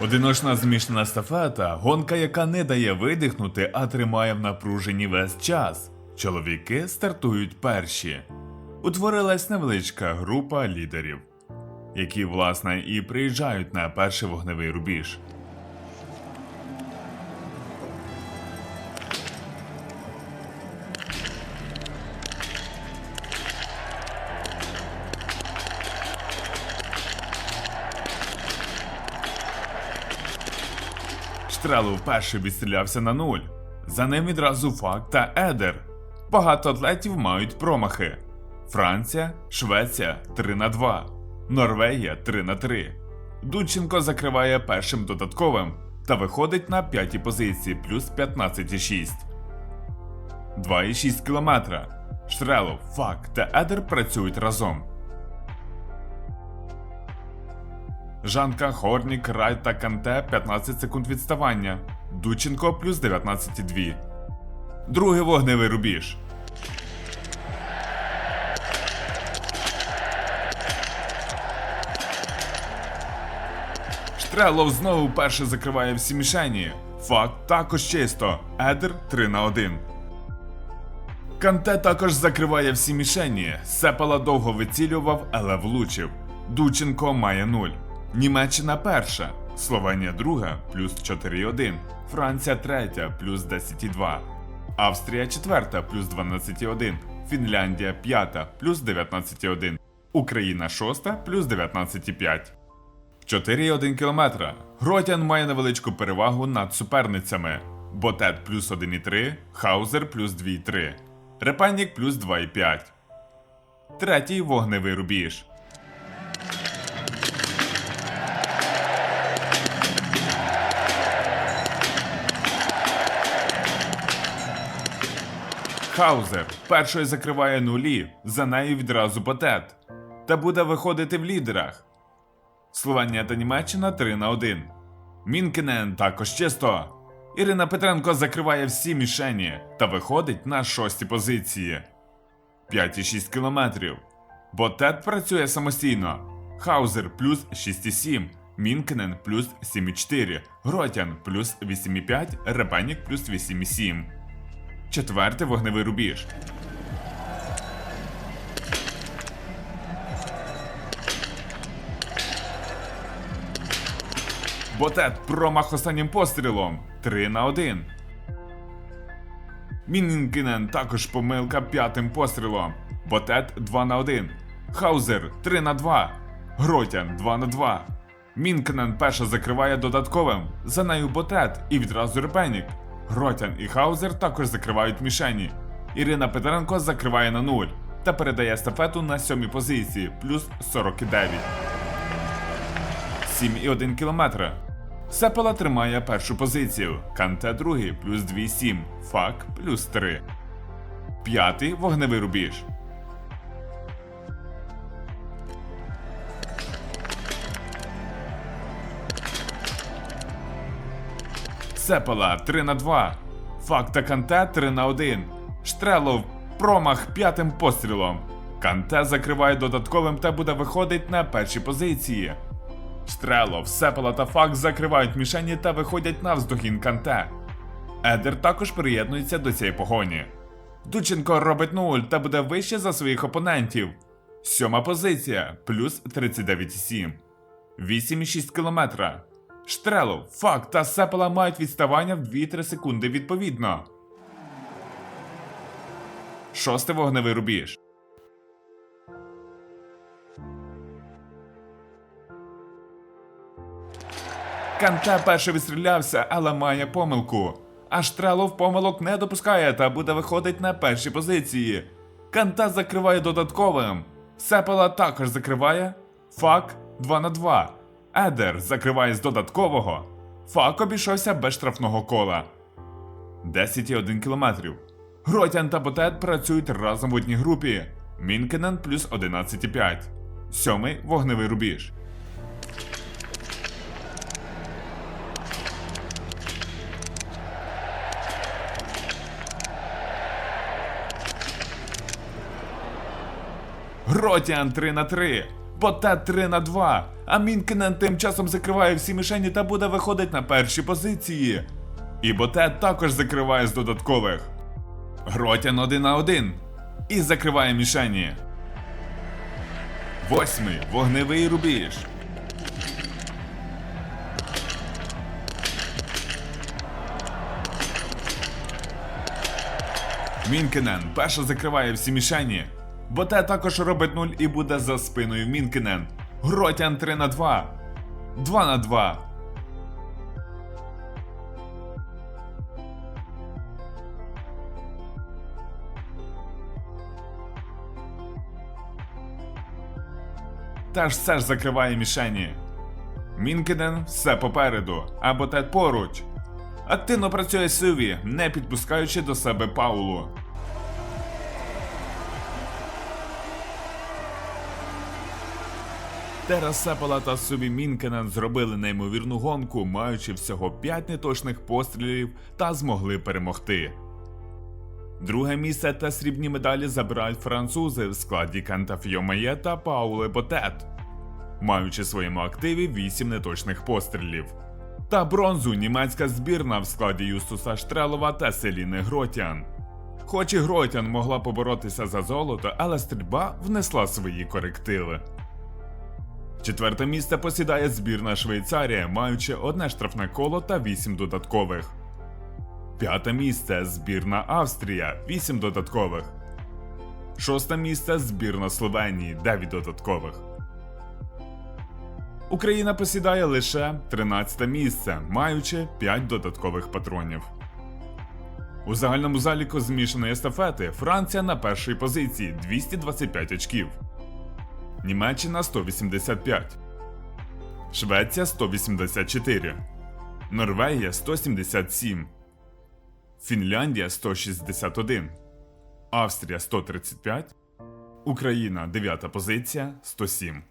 Одиночна змішана стафета, – гонка, яка не дає видихнути, а тримає в напруженні весь час. Чоловіки стартують перші. Утворилась невеличка група лідерів, які, власне, і приїжджають на перший вогневий рубіж. Штрелов перший відстрілявся на нуль. За ним відразу Фак та Едер. Багато атлетів мають промахи. Франція, Швеція 3 на 2, Норвегія 3 на 3. Дудченко закриває першим додатковим та виходить на п'ятій позиції плюс 15,6. 2,6 кілометра. Штрелов, Фак та Едер працюють разом. Жанка, Хорнік, Райт та Канте 15 секунд відставання. Дученко плюс 19,2. Другий вогневий рубіж. Штрелов знову перше закриває всі мішені. Факт також чисто. Едер 3 на 1. Канте також закриває всі мішені. Сепала довго вицілював, але влучив. Дученко має 0. Німеччина перша. Словенія друга плюс 4,1. Франція третя плюс 10,2. Австрія четверта плюс 12,1. Фінляндія п'ята плюс 19,1. Україна шоста плюс 19,5. 4,1 кілометра. Гротян має невеличку перевагу над суперницями. Ботет плюс 1,3, Хаузер плюс 2,3, Репаннік плюс 2,5. Третій вогневий рубіж. Хаузер першою закриває нулі, за нею відразу Ботет. Та буде виходити в лідерах. Словенія та Німеччина 3 на 1. Мінкенен також чисто. Ірина Петренко закриває всі мішені та виходить на шості позиції. 5,6 кілометрів. Ботет працює самостійно. Хаузер плюс 6,7. Мінкенен плюс 7,4. Гротян плюс 8,5. Репенік плюс 8,7. Четвертий вогневий рубіж. Ботет промах останнім пострілом 3 на 1. Мінінкінен також помилка п'ятим пострілом. Ботет 2 на 1. Хаузер 3 на 2. Гротян 2 на 2. Мінкенен перша закриває додатковим. За нею ботет і відразу репенік. Гротян і Хаузер також закривають мішені. Ірина Петренко закриває на 0 та передає естафету на сьомій позиції плюс 49. 7,1 кілометра. Сепела тримає першу позицію. Канте другий плюс 2,7. Фак плюс 3. П'ятий вогневий рубіж. Сепела 3 на 2. Фак та Канте 3 на 1. Штрелов промах п'ятим пострілом. Канте закриває додатковим та буде виходить на перші позиції. Стрелов, Сепела та Фак закривають мішені та виходять навздогін Канте. Едер також приєднується до цієї погоні. Дученко робить 0 та буде вище за своїх опонентів. Сьома позиція плюс 39,7. 8,6 кілометра. Штрелов, Фак та Сепела мають відставання в 2-3 секунди відповідно. Шостий вогневий рубіж. Канте перший відстрілявся, але має помилку. А Штрелов помилок не допускає та буде виходить на перші позиції. Канта закриває додатковим. Сепела також закриває. Фак 2 на 2. Едер закриває з додаткового. Фак обійшовся без штрафного кола. 10,1 кілометрів. Гротян та Ботет працюють разом в одній групі. Мінкенен плюс 11,5. Сьомий вогневий рубіж. Гротіан 3 на 3. Боте 3 на 2. А Мінкенен тим часом закриває всі мішені та буде виходити на перші позиції. І Боте також закриває з додаткових. Гротян 1 на 1. І закриває мішені. Восьмий вогневий рубіж. Мінкенен перша закриває всі мішені. Боте також робить 0 і буде за спиною Мінкенен. Гротян 3 на 2. 2 на 2. Та ж все ж закриває мішені. Мінкенен все попереду, а Ботет поруч. Активно працює Суві, не підпускаючи до себе Паулу. Терас Сепела та Суві Мінкенен зробили неймовірну гонку, маючи всього 5 неточних пострілів та змогли перемогти. Друге місце та срібні медалі забирають французи в складі Кента та Пауле Ботет, маючи в своєму активі 8 неточних пострілів. Та бронзу німецька збірна в складі Юстуса Штрелова та Селіни Гротян. Хоч і Гротян могла поборотися за золото, але стрільба внесла свої корективи. Четверте місце посідає збірна Швейцарія, маючи одне штрафне коло та 8 додаткових. П'яте місце збірна Австрія 8 додаткових. Шосте місце збірна Словенії 9 додаткових. Україна посідає лише 13 місце, маючи 5 додаткових патронів. У загальному заліку змішаної естафети Франція на першій позиції 225 очків. Німеччина 185, Швеція 184, Норвегія 177, Фінляндія 161, Австрія 135, Україна 9 позиція 107.